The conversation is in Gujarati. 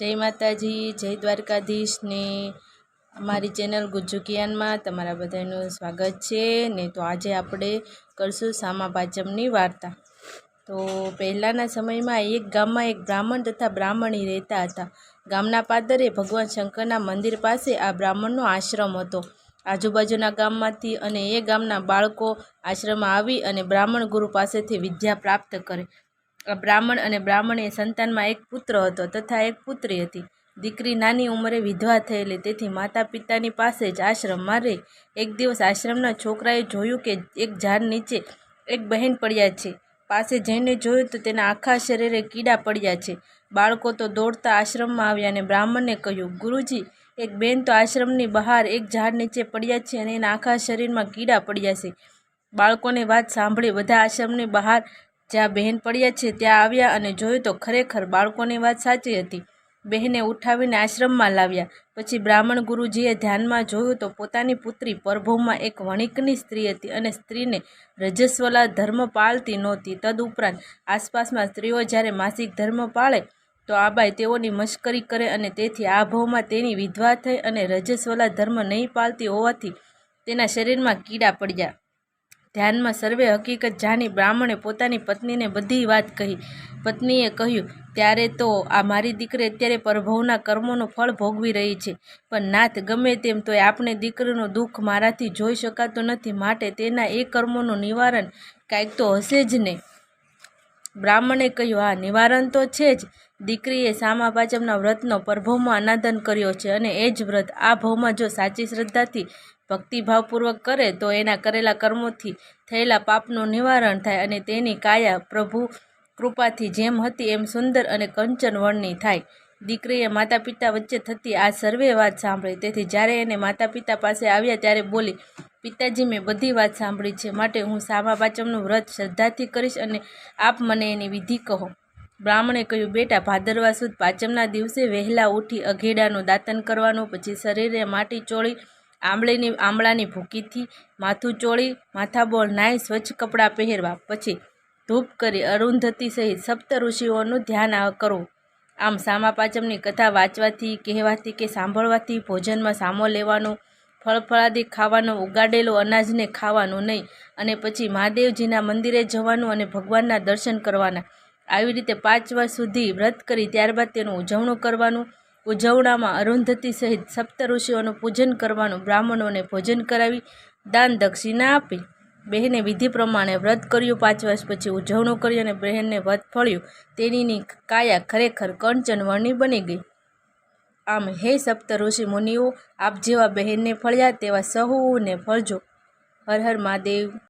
જય માતાજી, જય દ્વારકાધીશને. અમારી ચેનલ ગુજ્જુ કિયાનમાં તમારા બધાનું સ્વાગત છે ને તો આજે આપણે કરશું સામા પાચમની વાર્તા. તો પહેલાંના સમયમાં એક ગામમાં એક બ્રાહ્મણ તથા બ્રાહ્મણી રહેતા હતા. ગામના પાદરે ભગવાન શંકરના મંદિર પાસે આ બ્રાહ્મણનો આશ્રમ હતો. આજુબાજુના ગામમાંથી અને એ ગામના બાળકો આશ્રમમાં આવી અને બ્રાહ્મણ ગુરુ પાસેથી વિદ્યા પ્રાપ્ત કરે. બ્રાહ્મણ અને બ્રાહ્મણી સંતાનમાં એક પુત્ર હતો તથા એક પુત્રી હતી. દીકરી નાની ઉંમરે વિધવા થયેલી, તેથી માતા પિતાની પાસે જ આશ્રમમાં રહી એક દિવસ આશ્રમના છોકરાએ જોયું કે એક ઝાડ નીચે એક બહેન પડ્યા છે. પાસે જઈને જોયું તો તેના આખા શરીરે કીડા પડ્યા છે. બાળકો તો દોડતા આશ્રમમાં આવ્યા અને બ્રાહ્મણને કહ્યું, ગુરુજી, એક બેન તો આશ્રમની બહાર એક ઝાડ નીચે પડ્યા છે અને એના આખા શરીરમાં કીડા પડ્યા છે. બાળકોની વાત સાંભળી બધા આશ્રમની બહાર જ્યાં બહેન પડ્યા છે ત્યાં આવ્યા અને જોયું તો ખરેખર બાળકોની વાત સાચી હતી. બહેને ઉઠાવીને આશ્રમમાં લાવ્યા. પછી બ્રાહ્મણ ગુરુજીએ ધ્યાનમાં જોયું તો પોતાની પુત્રી પરભોમાં એક વણિકની સ્ત્રી હતી અને સ્ત્રીને રજસ્વલા ધર્મ પાળતી નહોતી. તદુપરાંત આસપાસમાં સ્ત્રીઓ જ્યારે માસિક ધર્મ પાળે તો આબાઈ તેઓની મશ્કરી કરે અને તેથી આ ભાવમાં તેની વિધવા થઈ અને રજસ્વલા ધર્મ નહીં પાળતી હોવાથી તેના શરીરમાં કીડા પડ્યા. ધ્યાનમાં સર્વે હકીકત જાણી બ્રાહ્મણે પોતાની પત્નીને બધી વાત કહી. પત્નીએ કહ્યું, ત્યારે તો આ મારી દીકરી અત્યારે પરભવના કર્મોનું ફળ ભોગવી રહી છે. પણ નાથ ગમે તેમ તોય આપણે દીકરીનું દુઃખ મારાથી જોઈ શકાતું નથી. માટે તેના એ કર્મોનું નિવારણ કાંઈક તો હશે જ ને. બ્રાહ્મણે કહ્યું, હા, નિવારણ તો છે જ દીકરીએ સામા પાચમના વ્રતનો પરભવમાં અનાદન કર્યો છે અને એ જ વ્રત આ ભવમાં જો સાચી શ્રદ્ધાથી ભક્તિભાવપૂર્વક કરે તો એના કરેલા કર્મોથી થયેલા પાપનું નિવારણ થાય અને તેની કાયા પ્રભુ કૃપાથી જેમ હતી એમ સુંદર અને કંચન વર્ણની થાય. દીકરીએ માતા પિતા વચ્ચે થતી આ સર્વે વાત સાંભળી. તેથી જ્યારે એને માતા પિતા પાસે આવ્યા ત્યારે બોલી, પિતાજી, મેં બધી વાત સાંભળી છે. માટે હું સામા પાચમનું વ્રત શ્રદ્ધાથી કરીશ અને આપ મને એની વિધિ કહો. બ્રાહ્મણે કહ્યું, બેટા, ભાદરવા સુદ પાંચમના દિવસે વહેલા ઉઠી અઘેડાનું દાતન કરવાનું, પછી શરીરે માટી ચોળી, આંબળીની, આંબળાની ભૂકીથી માથું ચોળી, માથાબોળ નાહી સ્વચ્છ કપડાં પહેરવા, પછી ધૂપ કરી અરુંધતી સહિત સપ્ત ઋષિઓનું ધ્યાન કરવું. આમ સામા પાંચમની કથા વાંચવાથી, કહેવાથી કે સાંભળવાથી ભોજનમાં સામો લેવાનો, ફળફળાદી ખાવાનું, ઉગાડેલું અનાજને ખાવાનું નહીં, અને પછી મહાદેવજીના મંદિરે જવાનું અને ભગવાનના દર્શન કરવાના. આવી રીતે પાંચ વર્ષ સુધી વ્રત કરી ત્યારબાદ તેનું ઉજવણું કરવાનું. ઉજવણામાં અરુંધતી સહિત સપ્ત ઋષિઓનું પૂજન કરવાનું, બ્રાહ્મણોને ભોજન કરાવી, દાન દક્ષિણા આપી. બહેને વિધિ પ્રમાણે વ્રત કર્યું. પાંચ વર્ષ પછી ઉજવણું કરી અને બહેનને વ્રત ફળ્યું. તેણીની કાયા ખરેખર કંચન વર્ણી બની ગઈ. આમ, હે સપ્ત ઋષિ મુનિઓ, આપ જેવા બહેનને ફળ્યા તેવા સહુને ફળજો. હર હર મહાદેવ.